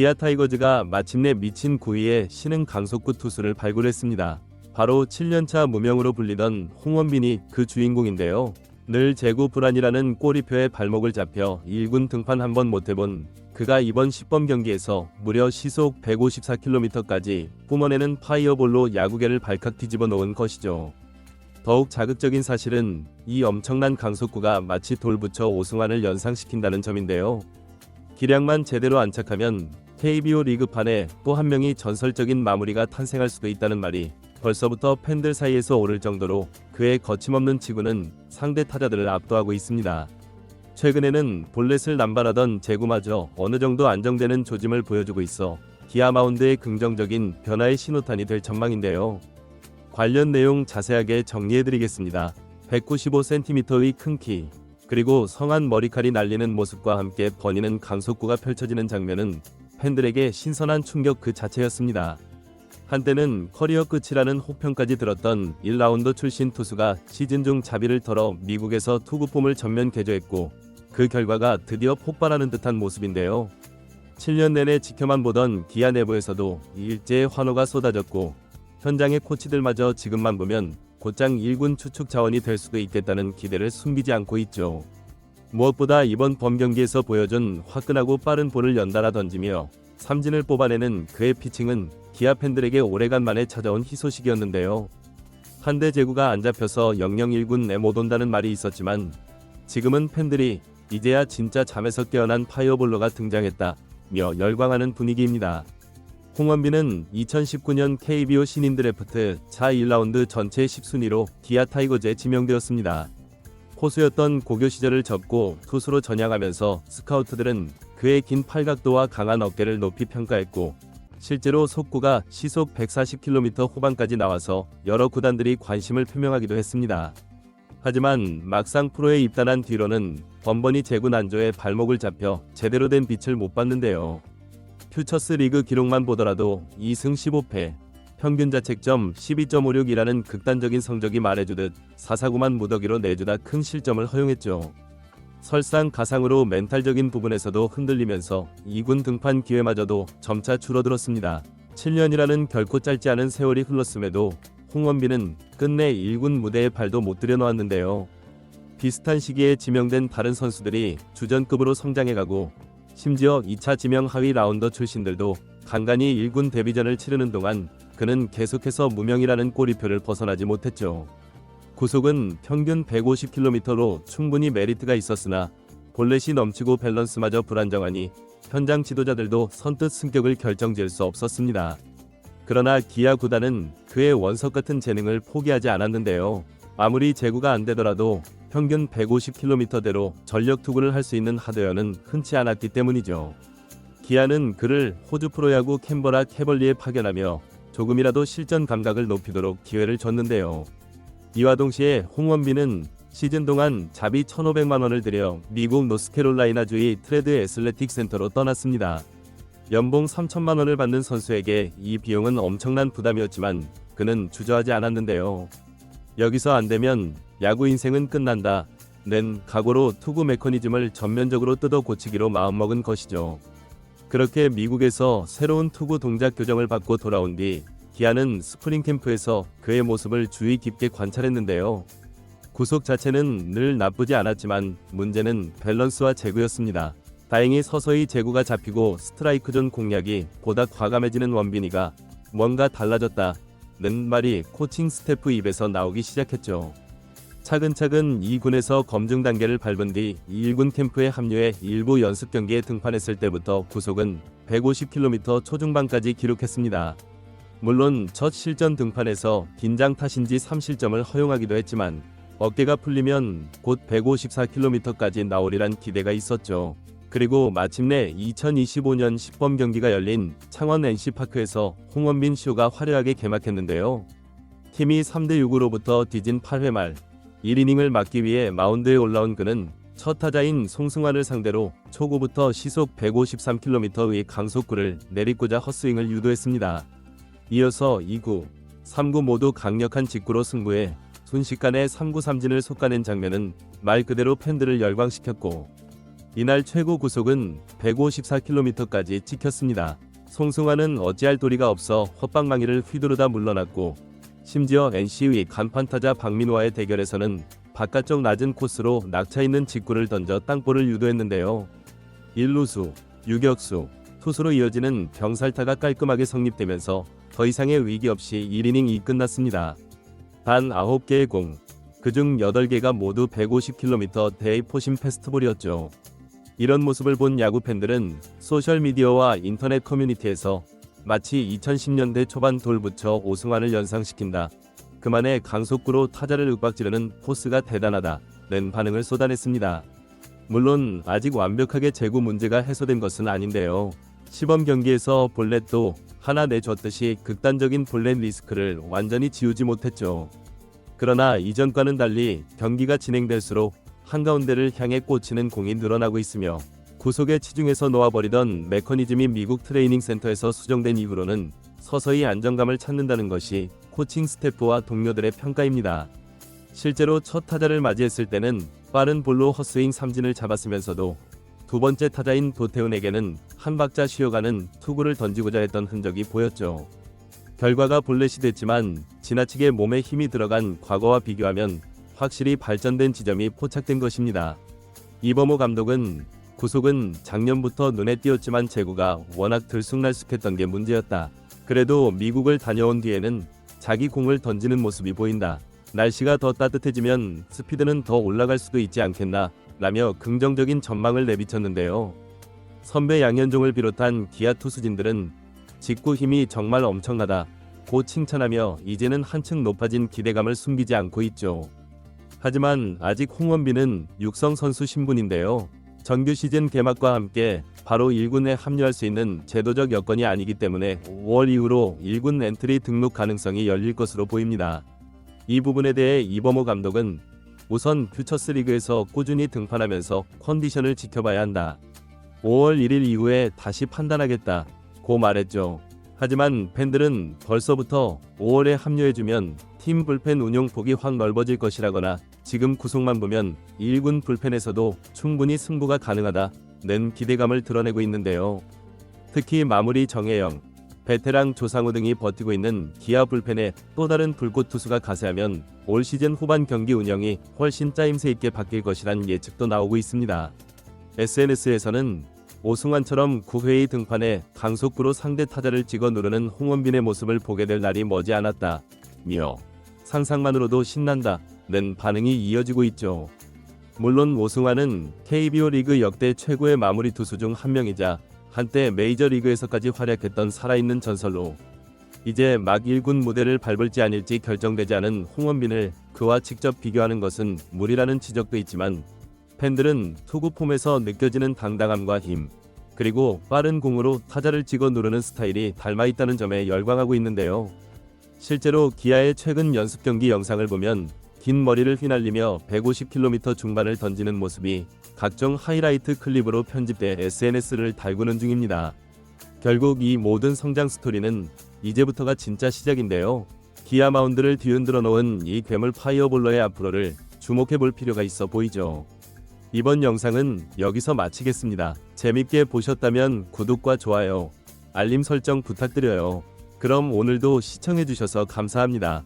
기아 타이거즈가 마침내 미친 구위의 신흥 강속구 투수를 발굴했습니다. 바로 7년차 무명으로 불리던 홍원빈이 그 주인공인데요. 늘 재구 불안이라는 꼬리표에 발목을 잡혀 1군 등판 한 번 못해본 그가 이번 10번 경기에서 무려 시속 154km까지 뿜어내는 파이어볼로 야구계를 발칵 뒤집어 놓은 것이죠. 더욱 자극적인 사실은 이 엄청난 강속구가 마치 돌부처 오승환을 연상시킨다는 점인데요. 기량만 제대로 안착하면 KBO 리그판에 또 한 명이 전설적인 마무리가 탄생할 수도 있다는 말이 벌써부터 팬들 사이에서 오를 정도로 그의 거침없는 치구는 상대 타자들을 압도하고 있습니다. 최근에는 볼넷을 남발하던 제구마저 어느 정도 안정되는 조짐을 보여주고 있어 기아 마운드의 긍정적인 변화의 신호탄이 될 전망인데요. 관련 내용 자세하게 정리해드리겠습니다. 195cm의 큰 키, 그리고 성한 머리칼이 날리는 모습과 함께 버니는 강속구가 펼쳐지는 장면은 팬들에게 신선한 충격 그 자체였습니다. 한때는 커리어 끝이라는 혹평까지 들었던 1라운드 출신 투수가 시즌 중 자비를 털어 미국에서 투구 폼을 전면 개조했고 그 결과가 드디어 폭발하는 듯한 모습인데요. 7년 내내 지켜만 보던 기아 내부에서도 일제의 환호가 쏟아졌고 현장의 코치들마저 지금만 보면 곧장 1군 추측 자원이 될 수도 있겠다는 기대를 숨기지 않고 있죠. 무엇보다 이번 범 경기에서 보여준 화끈하고 빠른 볼을 연달아 던지며 삼진을 뽑아내는 그의 피칭은 기아 팬들에게 오래간만에 찾아온 희소식이었는데요. 한대 제구가 안 잡혀서 영영 1군 내못 온다는 말이 있었지만 지금은 팬들이 이제야 진짜 잠에서 깨어난 파이어볼러가 등장했다며 열광하는 분위기입니다. 홍원빈은 2019년 KBO 신인 드래프트 자 1라운드 전체 10순위로 기아 타이거즈에 지명되었습니다. 포수였던 고교 시절을 접고 투수로 전향하면서 스카우트들은 그의 긴 팔각도와 강한 어깨를 높이 평가했고 실제로 속구가 시속 140km 후반까지 나와서 여러 구단들이 관심을 표명하기도 했습니다. 하지만 막상 프로에 입단한 뒤로는 번번이 제구 난조에 발목을 잡혀 제대로 된 빛을 못 봤는데요. 퓨처스 리그 기록만 보더라도 2승 15패, 평균 자책점 12.56이라는 극단적인 성적이 말해주듯 사사구만 무더기로 내주다 큰 실점을 허용했죠. 설상 가상으로 멘탈적인 부분에서도 흔들리면서 2군 등판 기회마저도 점차 줄어들었습니다. 7년이라는 결코 짧지 않은 세월이 흘렀음에도 홍원빈은 끝내 1군 무대에 발도 못 들여놓았는데요. 비슷한 시기에 지명된 다른 선수들이 주전급으로 성장해가고 심지어 2차 지명 하위 라운더 출신들도 간간히 1군 데뷔전을 치르는 동안 그는 계속해서 무명이라는 꼬리표를 벗어나지 못했죠. 구속은 평균 150km로 충분히 메리트가 있었으나 볼넷이 넘치고 밸런스마저 불안정하니 현장 지도자들도 선뜻 승격을 결정지을 수 없었습니다. 그러나 기아 구단은 그의 원석 같은 재능을 포기하지 않았는데요. 아무리 제구가 안 되더라도 평균 150km대로 전력 투구를 할 수 있는 하드웨어는 흔치 않았기 때문이죠. 기아는 그를 호주 프로야구 캔버라 캐벌리에 파견하며 조금이라도 실전 감각을 높이도록 기회를 줬는데요. 이와 동시에 홍원빈은 시즌 동안 자비 1,500만 원을 들여 미국 노스캐롤라이나주의 트레드 애슬레틱 센터로 떠났습니다. 연봉 3천만 원을 받는 선수에게 이 비용은 엄청난 부담이었지만 그는 주저하지 않았는데요. 여기서 안 되면 야구 인생은 끝난다. 낸 각오로 투구 메커니즘을 전면적으로 뜯어 고치기로 마음먹은 것이죠. 그렇게 미국에서 새로운 투구 동작 교정을 받고 돌아온 뒤 기아는 스프링 캠프에서 그의 모습을 주의 깊게 관찰했는데요. 구속 자체는 늘 나쁘지 않았지만 문제는 밸런스와 제구였습니다. 다행히 서서히 제구가 잡히고 스트라이크 존 공략이 보다 과감해지는 원빈이가 뭔가 달라졌다. 는 말이 코칭 스태프 입에서 나오기 시작했죠. 차근차근 2군에서 검증 단계를 밟은 뒤 1군 캠프에 합류해 일부 연습 경기에 등판했을 때부터 구속은 150km 초중반까지 기록했습니다. 물론 첫 실전 등판에서 긴장 탓인지 3실점을 허용하기도 했지만 어깨가 풀리면 곧 154km까지 나오리란 기대가 있었죠. 그리고 마침내 2025년 10번 경기가 열린 창원 NC파크에서 홍원빈 쇼가 화려하게 개막했는데요. 팀이 3대 6으로부터 뒤진 8회 말 1이닝을 막기 위해 마운드에 올라온 그는 첫 타자인 송승환을 상대로 초구부터 시속 153km의 강속구를 내리꽂아 헛스윙을 유도했습니다. 이어서 2구, 3구 모두 강력한 직구로 승부해 순식간에 3구 삼진을 솎아낸 장면은 말 그대로 팬들을 열광시켰고 이날 최고 구속은 154km까지 찍혔습니다. 송승환은 어찌할 도리가 없어 헛방망이를 휘두르다 물러났고 심지어 NC의 간판 타자 박민호와의 대결에서는 바깥쪽 낮은 코스로 낙차 있는 직구를 던져 땅볼을 유도했는데요. 1루수, 유격수, 투수로 이어지는 병살타가 깔끔하게 성립되면서 더 이상의 위기 없이 1이닝이 끝났습니다. 단 9개의 공, 그중 8개가 모두 150km 대의 포심 페스트볼이었죠. 이런 모습을 본 야구 팬들은 소셜 미디어와 인터넷 커뮤니티에서 마치 2010년대 초반 돌부처 오승환을 연상시킨다. 그만의 강속구로 타자를 윽박지르는 포스가 대단하다. 는 반응을 쏟아냈습니다. 물론 아직 완벽하게 제구 문제가 해소된 것은 아닌데요. 시범 경기에서 볼넷도 하나 내줬듯이 극단적인 볼넷 리스크를 완전히 지우지 못했죠. 그러나 이전과는 달리 경기가 진행될수록 한가운데를 향해 꽂히는 공이 늘어나고 있으며 구속에 치중해서 놓아버리던 메커니즘이 미국 트레이닝 센터에서 수정된 이후로는 서서히 안정감을 찾는다는 것이 코칭 스태프와 동료들의 평가입니다. 실제로 첫 타자를 맞이했을 때는 빠른 볼로 헛스윙 삼진을 잡았으면서도 두 번째 타자인 도태훈에게는 한 박자 쉬어가는 투구를 던지고자 했던 흔적이 보였죠. 결과가 볼넷이 됐지만 지나치게 몸에 힘이 들어간 과거와 비교하면 확실히 발전된 지점이 포착된 것입니다. 이범호 감독은 구속은 작년부터 눈에 띄었지만 제구가 워낙 들쑥날쑥했던 게 문제였다. 그래도 미국을 다녀온 뒤에는 자기 공을 던지는 모습이 보인다. 날씨가 더 따뜻해지면 스피드는 더 올라갈 수도 있지 않겠나 라며 긍정적인 전망을 내비쳤는데요. 선배 양현종을 비롯한 기아 투수진들은 직구 힘이 정말 엄청나다. 고 칭찬하며 이제는 한층 높아진 기대감을 숨기지 않고 있죠. 하지만 아직 홍원빈은 육성 선수 신분인데요. 정규 시즌 개막과 함께 바로 1군에 합류할 수 있는 제도적 여건이 아니기 때문에 5월 이후로 1군 엔트리 등록 가능성이 열릴 것으로 보입니다. 이 부분에 대해 이범호 감독은 우선 퓨처스 리그에서 꾸준히 등판하면서 컨디션을 지켜봐야 한다. 5월 1일 이후에 다시 판단하겠다. 고 말했죠. 하지만 팬들은 벌써부터 5월에 합류해주면 팀 불펜 운용 폭이 확 넓어질 것이라거나 지금 구속만 보면 1군 불펜에서도 충분히 승부가 가능하다. 는 기대감을 드러내고 있는데요. 특히 마무리 정혜영, 베테랑 조상우 등이 버티고 있는 기아 불펜에 또 다른 불꽃 투수가 가세하면 올 시즌 후반 경기 운영이 훨씬 짜임새 있게 바뀔 것이란 예측도 나오고 있습니다. SNS에서는 오승환처럼 9회의 등판에 강속구로 상대 타자를 찍어 누르는 홍원빈의 모습을 보게 될 날이 머지 않았다. 며 상상만으로도 신난다.는 반응이 이어지고 있죠. 물론 오승환은 KBO 리그 역대 최고의 마무리 투수 중 한 명이자 한때 메이저리그에서까지 활약했던 살아있는 전설로 이제 막 1군 무대를 밟을지 아닐지 결정되지 않은 홍원빈을 그와 직접 비교하는 것은 무리라는 지적도 있지만 팬들은 투구 폼에서 느껴지는 당당함과 힘 그리고 빠른 공으로 타자를 찍어 누르는 스타일이 닮아 있다는 점에 열광하고 있는데요. 실제로 기아의 최근 연습 경기 영상을 보면 긴 머리를 휘날리며 150km 중반을 던지는 모습이 각종 하이라이트 클립으로 편집돼 SNS를 달구는 중입니다. 결국 이 모든 성장 스토리는 이제부터가 진짜 시작인데요. 기아 마운드를 뒤흔들어 놓은 이 괴물 파이어볼러의 앞으로를 주목해 볼 필요가 있어 보이죠. 이번 영상은 여기서 마치겠습니다. 재밌게 보셨다면 구독과 좋아요, 알림 설정 부탁드려요. 그럼 오늘도 시청해 주셔서 감사합니다.